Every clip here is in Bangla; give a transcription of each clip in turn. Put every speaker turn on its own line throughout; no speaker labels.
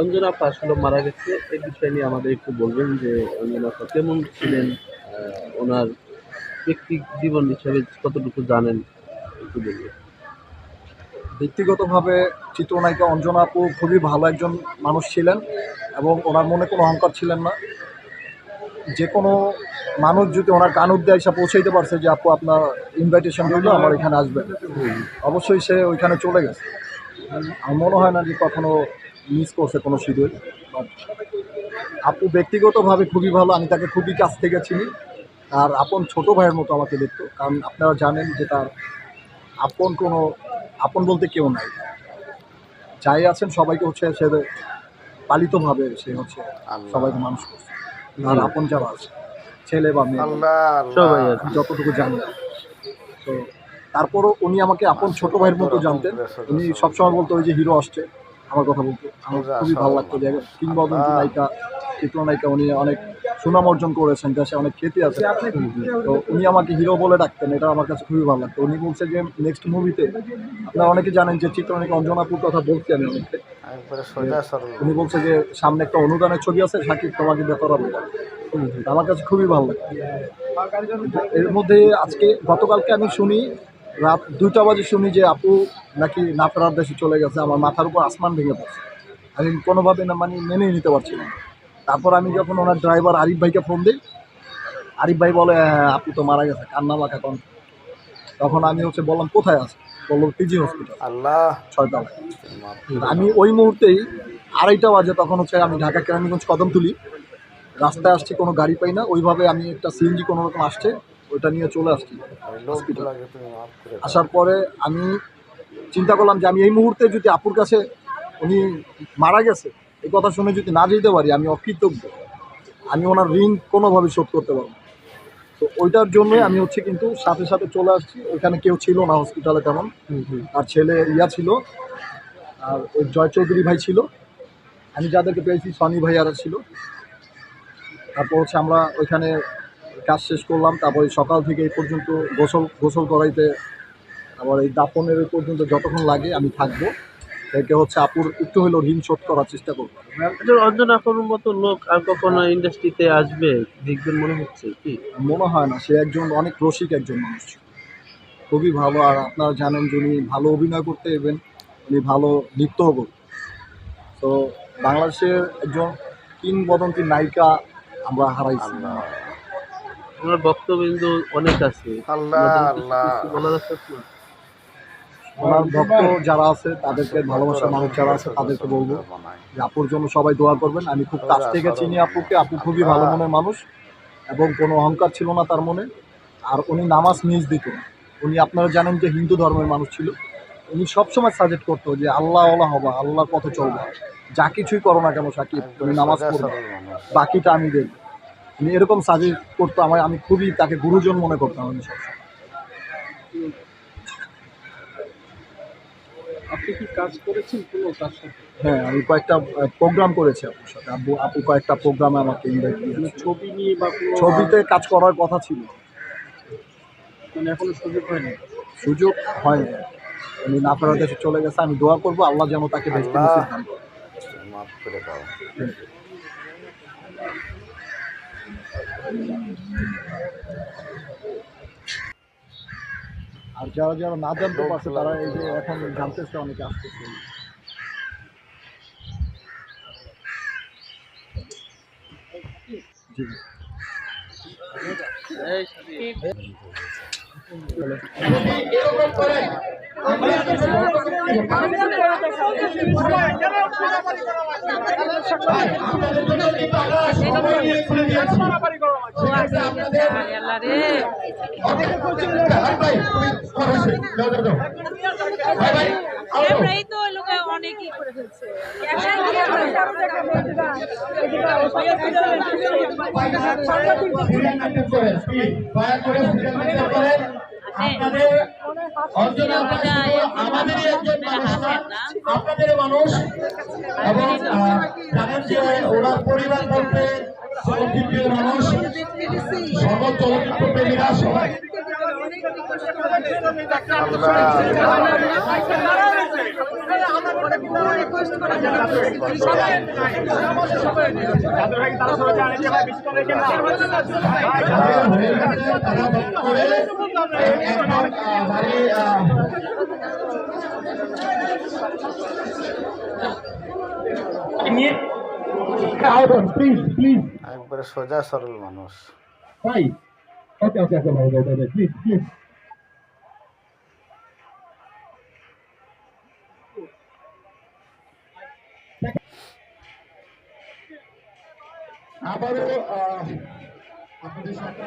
অঞ্জনা আপা আসলে মারা গেছে। এই বিষয় নিয়ে আমাদের একটু বলবেন যে অঞ্জনা আপা কেমন ছিলেন? ওনার ব্যক্তি জীবন হিসাবে কতটুকু জানেন? একটু বলবেন।
ব্যক্তিগতভাবে চিত্রনায়িকা অঞ্জনা আপু খুবই ভালো একজন মানুষ ছিলেন এবং ওনার মনে কোনো অহংকার ছিলেন না। যে কোনো মানুষ যদি ওনার কান অব্দি এসে পৌঁছাইতে পারছে যে আপু আপনার ইনভাইটেশন রইল আমার এখানে আসবেন। অবশ্যই সে ওইখানে চলে গেছে। আমার মনে হয় না যে কখনো মিস করছে কোনো শিডিউল আপু ব্যক্তিগতভাবে খুবই ভালো আমি তাকে খুবই কাছ থেকে চিনি। আর আপন ছোট ভাইয়ের মতো আমাকে দেখতো কারণ আপনারা জানেন যে তার আপন কোনো আপন বলতে কেউ নাই। যাই আছেন সবাইকে হচ্ছে সে পালিতভাবে সে হচ্ছে সবাইকে মানুষ করছে। আর আপন যারা আছে ছেলে বা মেয়ে যতটুকু জানি। তো তারপরও উনি আমাকে আপন ছোট ভাইয়ের মতো জানতেন। উনি সবসময় বলতো ওই যে হিরো আসছে। আমার কথা বলতো আমার খুবই ভালো লাগতো যে কিংবদন্তি নায়িকা চিত্রনায়িকা উনি অনেক সুনাম অর্জন করেছেন দেশে অনেক খ্যাতি আছে। তো উনি আমাকে হিরো বলে ডাকতেন এটা আমার কাছে খুবই ভালো লাগতো। উনি বলছে যে নেক্সট মুভিতে আপনারা অনেকে জানেন যে চিত্রনায়িকা অঞ্জনাপুর কথা বলছি আমি অনেককে। উনি বলছে যে সামনে একটা অনুদানের ছবি আছে সাকিব তোমাকে বেতরা বলে আমার কাছে খুবই ভালো লাগে এর মধ্যে আজকে গতকালকে আমি শুনি রাত দুইটা বাজে শুনি যে আপু নাকি না ফেরার দেশে চলে গেছে আমার মাথার উপর আসমান ভেঙে পড়ছে। আমি কোনোভাবে না মানে মেনে নিতে পারছি না। তারপর আমি যখন ওনার ড্রাইভার আরিফ ভাইকে ফোন দিই আরিফ ভাই বলে হ্যাঁ আপু তো মারা গেছে কান্না মাখা কন। তখন আমি হচ্ছে বললাম কোথায় আছে? বলল পিজি হসপিটাল
আল্লাহ।
ছয়তলায়। আমি ওই মুহূর্তেই আড়াইটা বাজে তখন হচ্ছে আমি ঢাকা কেরানীগঞ্জ কদম তুলি রাস্তায় আসছি কোনো গাড়ি পাই না। ওইভাবে আমি একটা সিএনজি কোনো রকম আসছে ওইটা নিয়ে চলে আসছি। আসার পরে আমি চিন্তা করলাম যে আমি এই মুহূর্তে যদি আপুর কাছে উনি মারা গেছে এই কথা শুনে যদি না যেতে পারি আমি অকৃতজ্ঞ। আমি ওনার ঋণ কোনোভাবে শোধ করতে পারব তো ওইটার জন্য আমি হচ্ছে কিন্তু সাথে সাথে চলে আসছি। ওইখানে কেউ ছিল না হসপিটালে তেমন। আর ছেলে ইয়া ছিল আর ওই জয় চৌধুরী ভাই ছিল। আমি যাদেরকে পেয়েছি সনি ভাইয়ারা ছিল। তারপর হচ্ছে আমরা ওইখানে কাজ শেষ করলাম তারপরে সকাল থেকে এই পর্যন্ত গোসল গোসল করাইতে আবার এই দাপনের এই পর্যন্ত যতক্ষণ লাগে আমি থাকব। থেকে হচ্ছে আপুর একটু হলেও ঋণ শোধ করার চেষ্টা করব।
অঞ্জনা আপার মতো লোক আর কখনো ইন্ডাস্ট্রিতে আসবে দেখবেন মনে হচ্ছে কি?
মনে হয় না সে একজন অনেক রসিক একজন মানুষ। খুবই ভালো আর আপনারা জানেন যে উনি ভালো অভিনয় করতে এবং উনি ভালো নৃত্যও করতেন তো বাংলাদেশের একজন কিংবদন্তি নায়িকা আমরা হারাইছি।
আল্লাহ
ওনার বক্তবিন্দু অনেক আছে।
আল্লাহ আল্লাহ।
ওনার ভক্ত যারা আছে তাদেরকে ভালোবাসার মানুষ যারা আছে তাদেরকে বলব যে আপুর জন্য সবাই দোয়া করবেন। আমি খুব কাছ থেকে চিনি আপুকে। আপু খুবই ভালো মনের মানুষ এবং কোনো অহংকার ছিল না তার মনে। আর উনি নামাজ মিস দিত। উনি আপনারা জানেন যে হিন্দু ধর্মের মানুষ ছিল। উনি সবসময় সাজেস্ট করতো যে আল্লাহ আল্লাহ হবা আল্লাহর পথে চলবা। যা কিছুই করো না কেন সাকিব তুমি নামাজ পড়বা। বাকিটা আমি দেখব উনি এরকম সাজেস্ট করতো আমার আমি খুবই তাকে গুরুজন মনে করতাম আমি সবসময়।
আপনি কি কাজ করেছেন কোনো তার সাথে?
হ্যাঁ আমি কয়েকটা প্রোগ্রাম করেছি আপুর সাথে। আপু আপু কয়েকটা প্রোগ্রামে আমাকে ইনভাইট
মানে
দিয়েছে।
ছবি নিয়ে বা
ছবিতে কাজ করার কথা ছিল।
মানে এখনও সুযোগ হয়নি
সুযোগ হয়নি। উনি দেশে চলে গেছে আমি দোয়া করব আল্লাহ যেন তাকে।
মাফ করে দাও।
আর যারা যারা না জানতে পারছে তারা এই যে এখন জানতেছে অনেকে আসতেছে। জি।
এই
রে তো লোকে অনেকই করে ফেলছে
মানুষ আপনাদের মানুষ। এবং জানেন যে ওনার পরিবার বলতে চলচ্চিত্রের মানুষ সর্ব চলচ্চিত্র প্রেমীরা সবাই।
একবারে সোজা সরল মানুষ
ভাই ওকে ওকে ওকে ভাই ভাই ভাই প্লিজ প্লিজ আবারও আপনাদের সাথে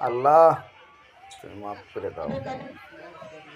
আল্লাহ মাফ করে দাও।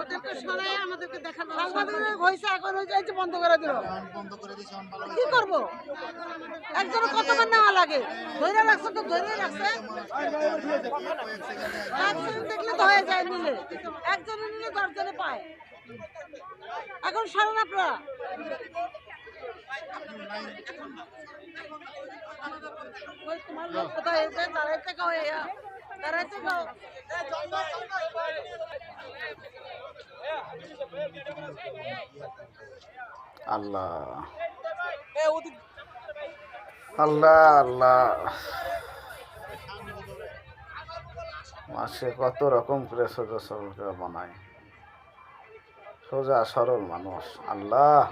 ওদেরকে সরাই আমাদেরকে দেখানো হয়েছে এখন যে বন্ধ করে দিল। কি করব? একজন কতবার নেওয়া লাগে? ধরে রাখছে তো ধরে রাখছে। একজন দেখলে তো হয়ে যায় নিলে একজনে নিলে দশজনে পায়। এখন সরেন আপনারা। ওই তোমার লোক কোথায়? এসে দাঁড়াইতে গাও এয়া দাঁড়াইতে গাও
আল্লাহ। আল্লাহ আল্লাহ। মাসে কত রকম করে সোজা সরল করে বানায়। সোজা সরল মানুষ। আল্লাহ।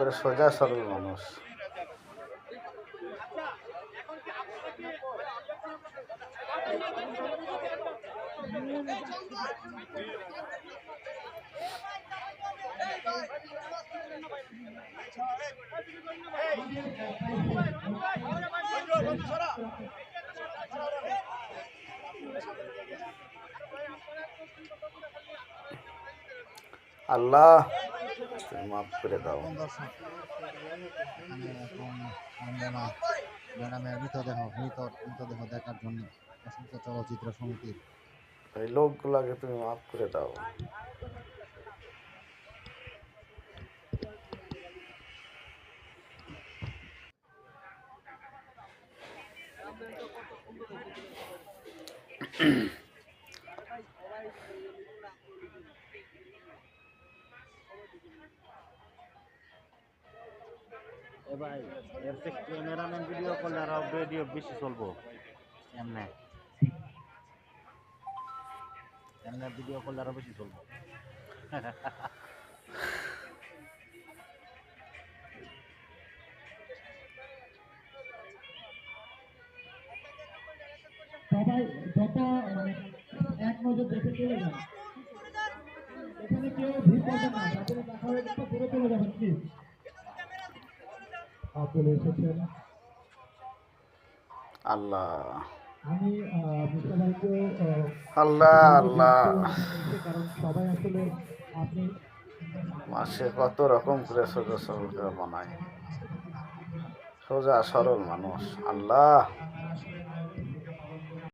একবারে সোজা সরল মানুষ। আল্লাহ তুমি মাফ করে দাও।
ম্যাডামের মৃতদেহ মৃত মৃতদেহ দেখার জন্য অসংখ্য চলচ্চিত্র সমিতির
এই লোকগুলাকে তুমি মাফ করে দাও।
এ ভাই, এর ক্যামেরাম্যান ভিডিও করলে আর ভিডিও বেশি চলবো। এমনি। এমনি ভিডিও করলে আরও বেশি চলবো।
মানে এখানে কেউ ভিড় করবেন না, যাদের দেখা হয়ে গেছে দূরে চলে যাবেন প্লিজ চলে এসেছেন।
আল্লাহ।
আমি
আল্লাহ আল্লাহ।
কারণ সবাই আসলে আপনি
মাসে কত রকম করে সোজা সরল করে বানায়। সোজা সরল মানুষ। আল্লাহ।